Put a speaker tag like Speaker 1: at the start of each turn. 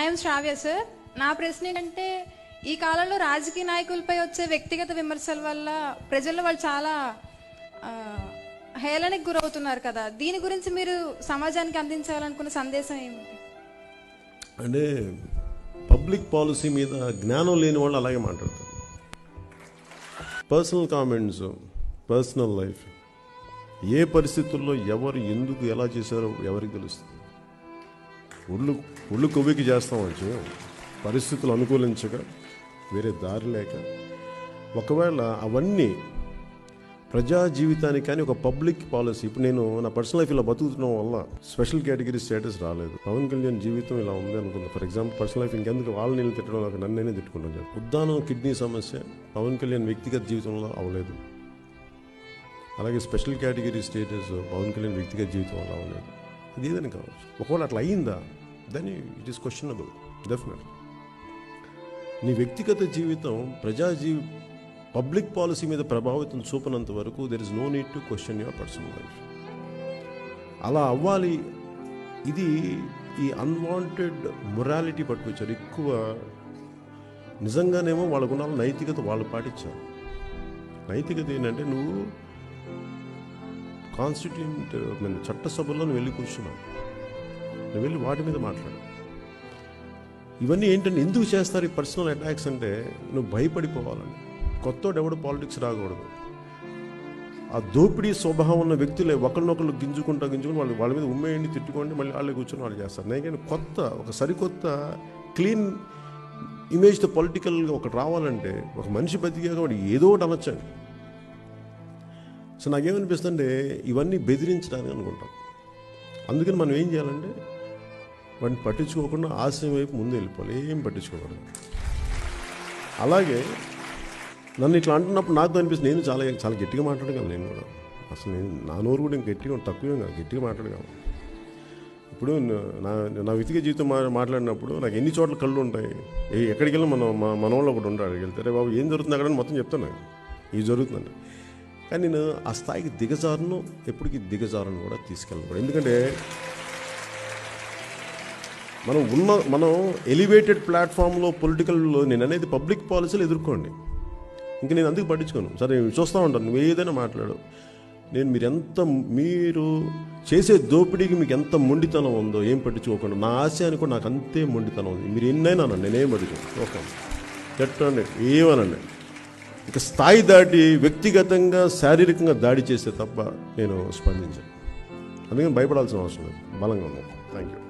Speaker 1: I'm Sravya sir నా ప్రశ్న ఏంటంటే ఈ కాలంలో రాజకీయ నాయకులపై వచ్చే వ్యక్తిగత విమర్శల వల్ల ప్రజల్లో వాళ్ళు చాలా హేళనకు గురవుతున్నారు కదా. దీని గురించి మీరు సమాజానికి అందించాలనుకున్న సందేశం ఏమిటి?
Speaker 2: అంటే పబ్లిక్ పాలసీ మీద జ్ఞానం లేని వాళ్ళు అలాగే మాట్లాడతారు పర్సనల్ కామెంట్స్ పర్సనల్ లైఫ్. ఏ పరిస్థితుల్లో ఎవరు ఎందుకు ఎలా చేశారో ఎవరికి తెలుస్తుంది? ఒళ్ళు ఒళ్ళు కొవ్వికి చేస్తాం వచ్చి పరిస్థితులు అనుకూలించక వేరే దారి లేక. ఒకవేళ అవన్నీ ప్రజా జీవితానికి కానీ ఒక పబ్లిక్ పాలసీ ఇప్పుడు నేను నా పర్సనల్ లైఫ్ ఇలా బతుకుతున్నాం వల్ల స్పెషల్ కేటగిరీ స్టేటస్ రాలేదు. పవన్ కళ్యాణ్ జీవితం ఇలా ఉంది అనుకుంది. ఫర్ ఎగ్జాంపుల్ పర్సనల్ లైఫ్ ఇంకెందుకు? వాళ్ళ నీళ్ళు తిట్టడం నాకు నన్నేనే తిట్టుకుంటాను ఉద్దానం కిడ్నీ సమస్య పవన్ కళ్యాణ్ వ్యక్తిగత జీవితంలో అవ్వలేదు. అలాగే special category status Pawan Kalyan వ్యక్తిగత జీవితం వల్ల అవ్వలేదు. అది ఏదని కావచ్చు. ఒకవేళ అట్లా అయిందా? దాని ఇట్ ఈస్ క్వశ్చనబుల్ డెఫినెట్ నీ వ్యక్తిగత జీవితం ప్రజా జీ పబ్లిక్ పాలసీ మీద ప్రభావితం చూపనంత వరకు there is no need to question your personal life అలా అవ్వాలి. ఇది ఈ అన్వాంటెడ్ మొరాలిటీ పట్టుకొచ్చారు. ఎక్కువ నిజంగానేమో వాళ్ళకున్న నైతికత వాళ్ళు పాటించారు. నైతికత ఏంటంటే నువ్వు కాన్స్టిట్యూంట్ మన చట్టసభలో నువ్వు వెళ్ళి కూర్చున్నావు. నువ్వు వెళ్ళి వాటి మీద మాట్లాడు. ఇవన్నీ ఏంటంటే ఎందుకు చేస్తారు ఈ పర్సనల్ అటాక్స్ అంటే నువ్వు భయపడిపోవాలని. కొత్త ఎవడు పాలిటిక్స్ రాకూడదు. ఆ దోపిడీ స్వభావం ఉన్న వ్యక్తులే ఒకరినొకరు గింజుకుంటా గింజుకుని వాళ్ళు వాళ్ళ మీద ఉమ్మేయండి తిట్టుకోండి మళ్ళీ వాళ్ళే కూర్చొని వాళ్ళు చేస్తారు. నేను కొత్త ఒక సరికొత్త క్లీన్ ఇమేజ్తో పొలిటికల్గా ఒకటి రావాలంటే ఒక మనిషి బతికాక వాడు ఏదో ఒకటి అనొచ్చండి. సో నాకేమనిపిస్తుంటే ఇవన్నీ బెదిరించడానికి అనుకుంటాం. అందుకని మనం ఏం చేయాలంటే వాటిని పట్టించుకోకుండా ఆశయం వైపు ముందు వెళ్ళిపోవాలి. ఏం పట్టించుకోకూడదు అలాగే నన్ను ఇట్లా అంటున్నప్పుడు నాకు అనిపిస్తుంది నేను చాలా చాలా గట్టిగా మాట్లాడగలను నేను కూడా. అసలు నేను నా నోరు కూడా ఇంకా గట్టిగా తక్కువే కాదు గట్టిగా మాట్లాడగలను ఇప్పుడు నా నా వ్యక్తిగత జీవితం మా మాట్లాడినప్పుడు నాకు ఎన్ని చోట్ల కళ్ళు ఉంటాయి? ఏ ఎక్కడికి వెళ్ళి మన మనవాళ్ళు ఒకటి ఉంటాడు వెళ్తారే బాబు ఏం జరుగుతుంది అక్కడ? మొత్తం చెప్తాను ఇది జరుగుతుందండి. కానీ నేను ఆ స్థాయికి దిగజారును ఎప్పటికీ దిగజారును కూడా తీసుకెళ్ళను ఎందుకంటే మనం ఉన్న మనం ఎలివేటెడ్ ప్లాట్ఫామ్లో పొలిటికల్లో నేను అనేది పబ్లిక్ పాలసీలు ఎదుర్కోండి. ఇంక నేను అందుకు పట్టించుకోను. సరే నేను చూస్తూ ఉంటాను. నువ్వు ఏదైనా మాట్లాడు. నేను మీరు ఎంత మీరు చేసే దోపిడీకి మీకు ఎంత మొండితనం ఉందో ఏం పట్టించుకోకుండా నా ఆశయానికి కూడా నాకు అంతే మొండితనం ఉంది. మీరు ఎన్నైనా అనండి నేనేం పట్టించుకోను. ఓకే. చెట్టండి ఏమనండి ఇక స్థాయి దాటి వ్యక్తిగతంగా శారీరకంగా దాడి చేస్తే తప్ప నేను స్పందించాను. అందుకని భయపడాల్సిన అవసరం లేదు. బలంగా ఉన్నాను. Thank you